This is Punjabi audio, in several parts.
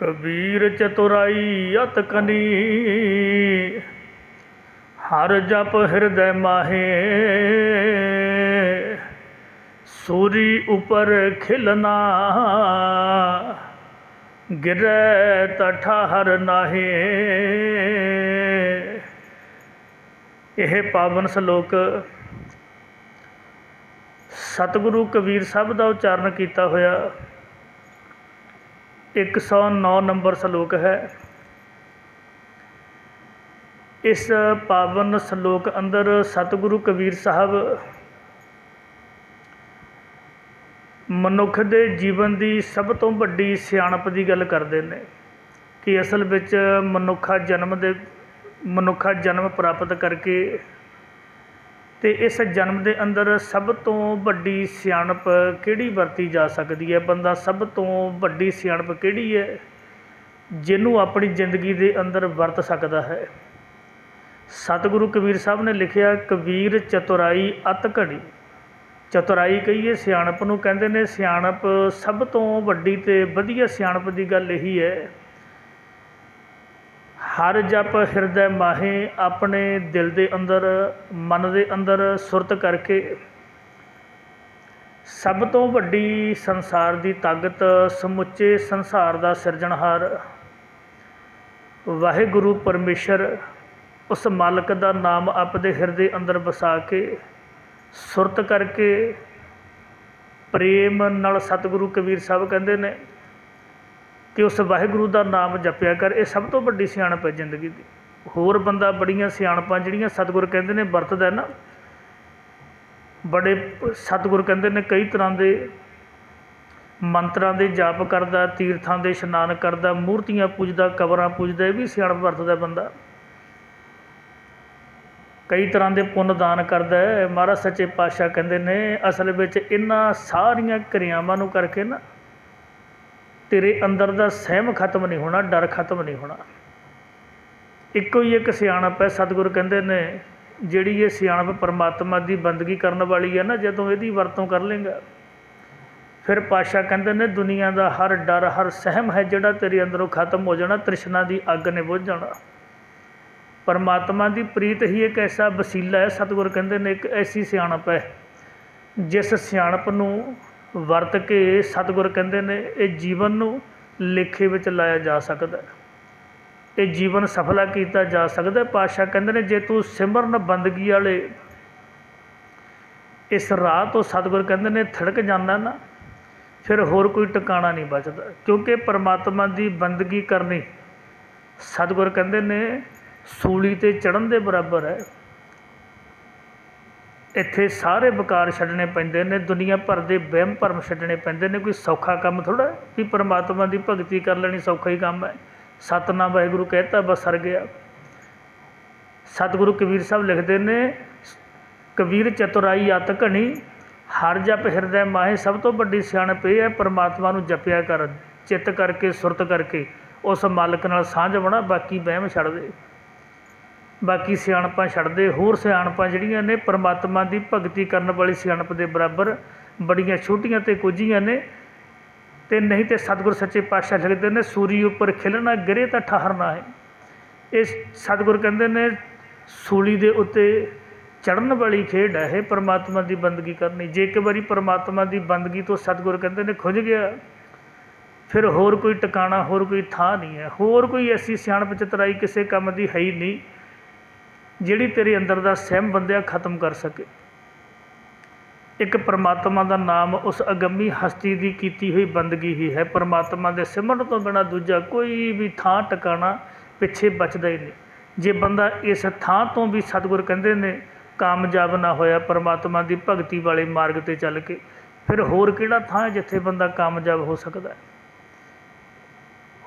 ਕਬੀਰ ਚਤੁਰਾਈ ਅਤ ਕਨੀ। ਹਰ ਜਪ ਹਿਰਦੈ ਮਾਹੇ। ਸੂਰੀ ਉਪਰ ਖਿਲਨਾ। ਗਿਰੈ ਤਠਾਹਰ ਨਾਹੇ। ਇਹ ਪਾਵਨ ਸ਼ਲੋਕ ਸਤਿਗੁਰੂ ਕਬੀਰ ਸਾਹਿਬ ਦਾ ਉਚਾਰਨ ਕੀਤਾ ਹੋਇਆ। 109 ਨੰਬਰ ਸ਼ਲੋਕ ਹੈ। ਇਸ ਪਾਵਨ ਸ਼ਲੋਕ ਅੰਦਰ ਸਤਿਗੁਰੂ ਕਬੀਰ ਸਾਹਿਬ ਮਨੁੱਖ ਦੇ ਜੀਵਨ ਦੀ ਸਭ ਤੋਂ ਵੱਡੀ ਸਿਆਣਪ ਦੀ ਗੱਲ ਕਰਦੇ ਨੇ ਕਿ ਅਸਲ ਵਿੱਚ ਮਨੁੱਖਾ ਜਨਮ ਦੇ, ਮਨੁੱਖਾ ਜਨਮ ਪ੍ਰਾਪਤ ਕਰਕੇ ਅਤੇ ਇਸ ਜਨਮ ਦੇ ਅੰਦਰ ਸਭ ਤੋਂ ਵੱਡੀ ਸਿਆਣਪ ਕਿਹੜੀ ਵਰਤੀ ਜਾ ਸਕਦੀ ਹੈ? ਬੰਦਾ ਸਭ ਤੋਂ ਵੱਡੀ ਸਿਆਣਪ ਕਿਹੜੀ ਹੈ? ਜਿਹਨੂੰ ਆਪਣੀ ਜ਼ਿੰਦਗੀ ਦੇ ਅੰਦਰ ਵਰਤ ਸਕਦਾ ਹੈ। ਸਤਿਗੁਰੂ ਕਬੀਰ ਸਾਹਿਬ ਨੇ ਲਿਖਿਆ, ਕਬੀਰ ਚਤੁਰਾਈ ਅਤ ਘੜੀ। ਚਤੁਰਾਈ ਕਹੀਏ ਸਿਆਣਪ ਨੂੰ ਕਹਿੰਦੇ ਨੇ। ਸਿਆਣਪ ਸਭ ਤੋਂ ਵੱਡੀ ਤੇ ਵਧੀਆ ਸਿਆਣਪ ਦੀ ਗੱਲ ਇਹੀ ਹੈ ਹਰ ਜਪ ਹਿਰਦੈ ਮਾਹੇ ਆਪਣੇ ਦਿਲ ਦੇ ਅੰਦਰ, ਮਨ ਦੇ ਅੰਦਰ ਸੁਰਤ ਕਰਕੇ। ਸਭ ਤੋਂ ਵੱਡੀ ਸੰਸਾਰ ਦੀ ਤਾਕਤ ਸਮੁੱਚੇ ਸੰਸਾਰ ਦਾ ਸਿਰਜਣਹਾਰ। ਵਾਹਿਗੁਰੂ ਪਰਮੇਸ਼ਰ ਉਸ ਮਾਲਕ ਦਾ ਨਾਮ ਆਪਦੇ ਹਿਰਦੇ ਅੰਦਰ ਵਸਾ ਕੇ ਸੁਰਤ ਕਰਕੇ ਪ੍ਰੇਮ ਨਾਲ ਸਤਿਗੁਰੂ ਕਬੀਰ ਸਾਹਿਬ ਕਹਿੰਦੇ ਨੇ ਕਿ ਉਸ ਵਾਹਿਗੁਰੂ ਦਾ ਨਾਮ ਜਪਿਆ ਕਰ, ਇਹ ਸਭ ਤੋਂ ਵੱਡੀ ਸਿਆਣਪ ਹੈ ਜ਼ਿੰਦਗੀ ਦੀ। ਹੋਰ ਬੰਦਾ ਬੜੀਆਂ ਸਿਆਣਪਾਂ ਜਿਹੜੀਆਂ ਸਤਿਗੁਰ ਕਹਿੰਦੇ ਨੇ ਵਰਤਦਾ ਨਾ, ਬੜੇ ਸਤਿਗੁਰ ਕਹਿੰਦੇ ਨੇ ਕਈ ਤਰ੍ਹਾਂ ਦੇ ਮੰਤਰਾਂ ਦੇ ਜਾਪ ਕਰਦਾ, ਤੀਰਥਾਂ ਦੇ ਇਸ਼ਨਾਨ ਕਰਦਾ, ਮੂਰਤੀਆਂ ਪੂਜਦਾ, ਕਬਰਾਂ ਪੂਜਦਾ, ਇਹ ਵੀ ਸਿਆਣਪ ਵਰਤਦਾ ਬੰਦਾ। ਕਈ ਤਰ੍ਹਾਂ ਦੇ ਪੁੰਨ ਦਾਨ ਕਰਦਾ ਮਹਾਰਾਜ ਸੱਚੇ ਪਾਤਸ਼ਾਹ ਕਹਿੰਦੇ ਨੇ, ਅਸਲ ਵਿੱਚ ਇਹਨਾਂ ਸਾਰੀਆਂ ਕਿਰਿਆਵਾਂ ਨੂੰ ਕਰਕੇ ਨਾ ਤੇਰੇ ਅੰਦਰ ਦਾ ਸਹਿਮ ਖਤਮ ਨਹੀਂ ਹੋਣਾ, ਡਰ ਖਤਮ ਨਹੀਂ ਹੋਣਾ। ਇੱਕੋ ਹੀ ਇੱਕ ਸਿਆਣਪ ਹੈ, ਸਤਿਗੁਰ ਕਹਿੰਦੇ ਨੇ, ਜਿਹੜੀ ਇਹ ਸਿਆਣਪ ਪਰਮਾਤਮਾ ਦੀ ਬੰਦਗੀ ਕਰਨ ਵਾਲੀ ਹੈ ਨਾ, ਜਦੋਂ ਇਹਦੀ ਵਰਤੋਂ ਕਰ ਲੇਗਾ। ਫਿਰ ਪਾਸ਼ਾ ਕਹਿੰਦੇ ਨੇ, ਦੁਨੀਆ ਦਾ ਹਰ ਡਰ, ਹਰ ਸਹਿਮ ਹੈ ਜਿਹੜਾ ਤੇਰੇ ਅੰਦਰੋਂ ਖਤਮ ਹੋ ਜਾਣਾ, ਤ੍ਰਿਸ਼ਨਾ ਦੀ ਅੱਗ ਨੇ ਬੁੱਝ ਜਾਣਾ। ਪਰਮਾਤਮਾ ਦੀ ਪ੍ਰੀਤ ਹੀ ਇੱਕ ਐਸਾ ਵਸੀਲਾ ਹੈ, ਸਤਿਗੁਰ ਕਹਿੰਦੇ ਨੇ, ਇੱਕ ਐਸੀ ਸਿਆਣਪ ਹੈ, ਜਿਸ ਸਿਆਣਪ ਨੂੰ ਵਰਤ ਕੇ ਸਤਿਗੁਰ ਕਹਿੰਦੇ ਨੇ, ਇਹ ਜੀਵਨ ਨੂੰ ਲੇਖੇ ਵਿੱਚ ਲਾਇਆ ਜਾ ਸਕਦਾ ਇਹ ਜੀਵਨ ਸਫਲਾ ਕੀਤਾ ਜਾ ਸਕਦਾ ਪਾਤਸ਼ਾਹ ਕਹਿੰਦੇ ਨੇ, ਜੇ ਤੂੰ ਸਿਮਰਨ ਬੰਦਗੀ ਵਾਲੇ ਇਸ ਰਾਹ ਤੋਂ ਸਤਿਗੁਰ ਕਹਿੰਦੇ ਨੇ, ਥੜਕ ਜਾਂਦਾ ਨਾ, ਫਿਰ ਹੋਰ ਕੋਈ ਟਿਕਾਣਾ ਨਹੀਂ ਬਚਦਾ। ਕਿਉਂਕਿ ਪਰਮਾਤਮਾ ਦੀ ਬੰਦਗੀ ਕਰਨੀ, ਸਤਿਗੁਰ ਕਹਿੰਦੇ ਨੇ, ਸੂਲੀ ਤੇ ਚੜਨ ਦੇ ਬਰਾਬਰ ਹੈ। ਇੱਥੇ ਸਾਰੇ ਵਿਕਾਰ ਛੱਡਣੇ ਪੈਂਦੇ ਨੇ, ਦੁਨੀਆ ਭਰ ਦੇ ਵਹਿਮ ਭਰਮ ਛੱਡਣੇ ਪੈਂਦੇ ਨੇ। ਕੋਈ ਸੌਖਾ ਕੰਮ ਥੋੜ੍ਹਾ ਵੀ ਪਰਮਾਤਮਾ ਦੀ ਭਗਤੀ ਕਰ ਲੈਣੀ ਸੌਖਾ ਹੀ ਕੰਮ ਹੈ। ਸਤਨਾਮ ਵਾਹਿਗੁਰੂ ਕਹਿਤਾ, ਬਸ ਸਰ ਗਿਆ। ਸਤਿਗੁਰੂ ਕਬੀਰ ਸਾਹਿਬ ਲਿਖਦੇ ਨੇ, ਕਬੀਰ ਚਤੁਰਾਈ ਅਤ ਘਣੀ, ਹਰ ਜਪ ਹਿਰਦੈ ਮਾਹੇ, ਸਭ ਤੋਂ ਵੱਡੀ ਸਿਆਣਪ ਇਹ ਹੈ, ਪਰਮਾਤਮਾ ਨੂੰ ਜਪਿਆ ਕਰ ਚਿੱਤ ਕਰਕੇ, ਸੁਰਤ ਕਰਕੇ, ਉਸ ਮਾਲਕ ਨਾਲ ਸਾਂਝ ਬਣਾ, ਬਾਕੀ ਵਹਿਮ ਛੱਡ ਦੇ। ਬਾਕੀ ਸਿਆਣਪਾਂ ਛੱਡਦੇ, ਹੋਰ ਸਿਆਣਪਾਂ ਜਿਹੜੀਆਂ ਨੇ ਪਰਮਾਤਮਾ ਦੀ ਭਗਤੀ ਕਰਨ ਵਾਲੀ ਸਿਆਣਪ ਦੇ ਬਰਾਬਰ ਬੜੀਆਂ ਛੋਟੀਆਂ ਅਤੇ ਕੁਝੀਆਂ ਨੇ ਅਤੇ ਨਹੀਂ ਤਾਂ ਸਤਿਗੁਰ ਸੱਚੇ ਪਾਤਸ਼ਾਹ ਲਿਖਦੇ ਨੇ, ਸੂਰੀ ਉੱਪਰ ਖਿਲਣਾ ਗਿਰੇ ਤਾਂ ਠਹਰਨਾ ਹੈ ਇਸ ਸਤਿਗੁਰ ਕਹਿੰਦੇ ਨੇ, ਸੂਲੀ ਦੇ ਉੱਤੇ ਚੜਨ ਵਾਲੀ ਖੇਡ ਹੈ ਇਹ ਪਰਮਾਤਮਾ ਦੀ ਬੰਦਗੀ ਕਰਨੀ। ਜੇ ਇੱਕ ਵਾਰੀ ਪਰਮਾਤਮਾ ਦੀ ਬੰਦਗੀ ਤੋਂ ਸਤਿਗੁਰ ਕਹਿੰਦੇ ਨੇ, ਖੁੱਝ ਗਿਆ, ਫਿਰ ਹੋਰ ਕੋਈ ਟਿਕਾਣਾ, ਹੋਰ ਕੋਈ ਥਾਂ ਨਹੀਂ ਹੈ। ਹੋਰ ਕੋਈ ਐਸੀ ਸਿਆਣਪ ਚਤਰਾਈ ਕਿਸੇ ਕੰਮ ਦੀ ਹੈ ਹੀ ਨਹੀਂ। ਜਿਹੜੀ ਤੇਰੇ ਅੰਦਰ ਦਾ ਸਹਿਮ ਬੰਦਿਆ ਖਤਮ ਕਰ ਸਕੇ। ਇੱਕ ਪਰਮਾਤਮਾ ਦਾ ਨਾਮ ਉਸ ਅਗੰਮੀ ਹਸਤੀ ਦੀ ਕੀਤੀ ਹੋਈ ਬੰਦਗੀ ਹੀ ਹੈ। ਪਰਮਾਤਮਾ ਦੇ ਸਿਮਰਨ ਤੋਂ ਬਿਨਾ ਦੂਜਾ ਕੋਈ ਵੀ ਥਾਂ ਟਿਕਾਣਾ ਪਿੱਛੇ ਬਚਦਾ ਹੀ ਨਹੀਂ। ਜੇ ਬੰਦਾ ਇਸ ਥਾਂ ਤੋਂ ਵੀ ਸਤਿਗੁਰ ਕਹਿੰਦੇ ਨੇ, ਕਾਮਯਾਬ ਨਾ ਹੋਇਆ, ਪਰਮਾਤਮਾ ਦੀ ਭਗਤੀ ਵਾਲੇ ਮਾਰਗ ਤੇ ਚੱਲ ਕੇ, ਫਿਰ ਹੋਰ ਕਿਹੜਾ ਥਾਂ ਹੈ ਜਿੱਥੇ ਬੰਦਾ ਕਾਮਯਾਬ ਹੋ ਸਕਦਾ ਹੈ?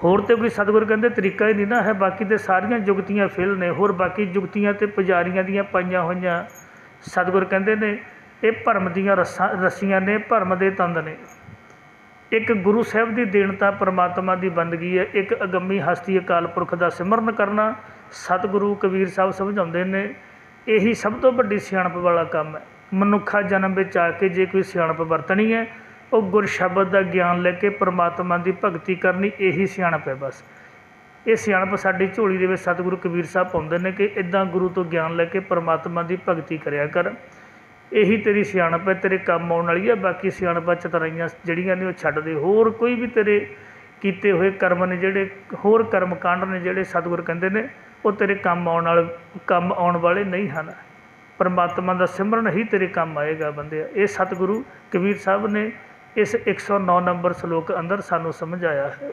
ਹੋਰ ਤੇ ਕੋਈ ਸਤਿਗੁਰ ਕਹਿੰਦੇ ਤਰੀਕਾ ਹੀ ਨਹੀਂ ਨਾ ਹੈ, ਬਾਕੀ ਤੇ ਸਾਰੀਆਂ ਜੁਗਤੀਆਂ ਫੇਲ ਨੇ, ਹੋਰ ਬਾਕੀ ਜੁਗਤੀਆਂ ਤੇ ਪੁਜਾਰੀਆਂ ਦੀਆਂ ਪਾਈਆਂ ਹੋਈਆਂ ਸਤਿਗੁਰ ਕਹਿੰਦੇ ਨੇ, ਇਹ ਭਰਮ ਦੀਆਂ ਰਸਾਂ, ਰੱਸੀਆਂ ਨੇ, ਭਰਮ ਦੇ ਤੰਦ ਨੇ। ਇੱਕ ਗੁਰੂ ਸਾਹਿਬ ਦੀ ਦੇਣਤਾ ਪਰਮਾਤਮਾ ਦੀ ਬੰਦਗੀ ਹੈ, ਇੱਕ ਅਗੰਮੀ ਹਸਤੀ ਅਕਾਲ ਪੁਰਖ ਦਾ ਸਿਮਰਨ ਕਰਨਾ ਸਤਿਗੁਰੂ ਕਬੀਰ ਸਾਹਿਬ ਸਮਝਾਉਂਦੇ ਨੇ, ਇਹੀ ਸਭ ਤੋਂ ਵੱਡੀ ਸਿਆਣਪ ਵਾਲਾ ਕੰਮ ਹੈ। ਮਨੁੱਖਾ ਜਨਮ ਵਿੱਚ ਆ ਕੇ ਜੇ ਕੋਈ ਸਿਆਣਪ ਵਰਤਣੀ ਹੈ ਉਹ ਗੁਰ ਸ਼ਬਦ ਦਾ ਗਿਆਨ ਲੈ ਕੇ ਪਰਮਾਤਮਾ ਦੀ ਭਗਤੀ ਕਰਨੀ ਇਹੀ ਸਿਆਣਪ ਹੈ ਬਸ। ਇਹ ਸਿਆਣਪ ਸਾਡੀ ਝੋਲੀ ਦੇ ਵਿੱਚ ਸਤਿਗੁਰੂ ਕਬੀਰ ਸਾਹਿਬ ਪਾਉਂਦੇ ਨੇ ਕਿ ਇਦਾਂ ਗੁਰੂ ਤੋਂ ਗਿਆਨ ਲੈ ਕੇ ਪਰਮਾਤਮਾ ਦੀ ਭਗਤੀ ਕਰਿਆ ਕਰ। ਇਹੀ ਤੇਰੀ ਸਿਆਣਪ ਹੈ, ਤੇਰੇ ਕੰਮ ਆਉਣ ਵਾਲੀ ਹੈ, ਬਾਕੀ ਸਿਆਣਪਾਂ ਚਤਰਾਈਆਂ ਜਿਹੜੀਆਂ ਨੇ ਉਹ ਛੱਡ ਦੇ। ਹੋਰ ਕੋਈ ਵੀ ਤੇਰੇ ਕੀਤੇ ਹੋਏ ਕਰਮ ਨੇ ਜਿਹੜੇ, ਹੋਰ ਕਰਮ ਕਾਂਡ ਨੇ ਜਿਹੜੇ ਸਤਿਗੁਰ ਕਹਿੰਦੇ ਨੇ, ਉਹ ਤੇਰੇ ਕੰਮ ਆਉਣ ਵਾਲੇ, ਕੰਮ ਆਉਣ ਵਾਲੇ ਨਹੀਂ ਹਨ। ਪਰਮਾਤਮਾ ਦਾ ਸਿਮਰਨ ਹੀ ਤੇਰੇ ਕੰਮ ਆਏਗਾ ਬੰਦਿਆ। ਇਹ ਸਤਿਗੁਰੂ ਕਬੀਰ ਸਾਹਿਬ ਨੇ ਇਸ 109 ਨੰਬਰ ਸ਼ਲੋਕ ਅੰਦਰ ਸਾਨੂੰ ਸਮਝ ਆਇਆ ਹੈ।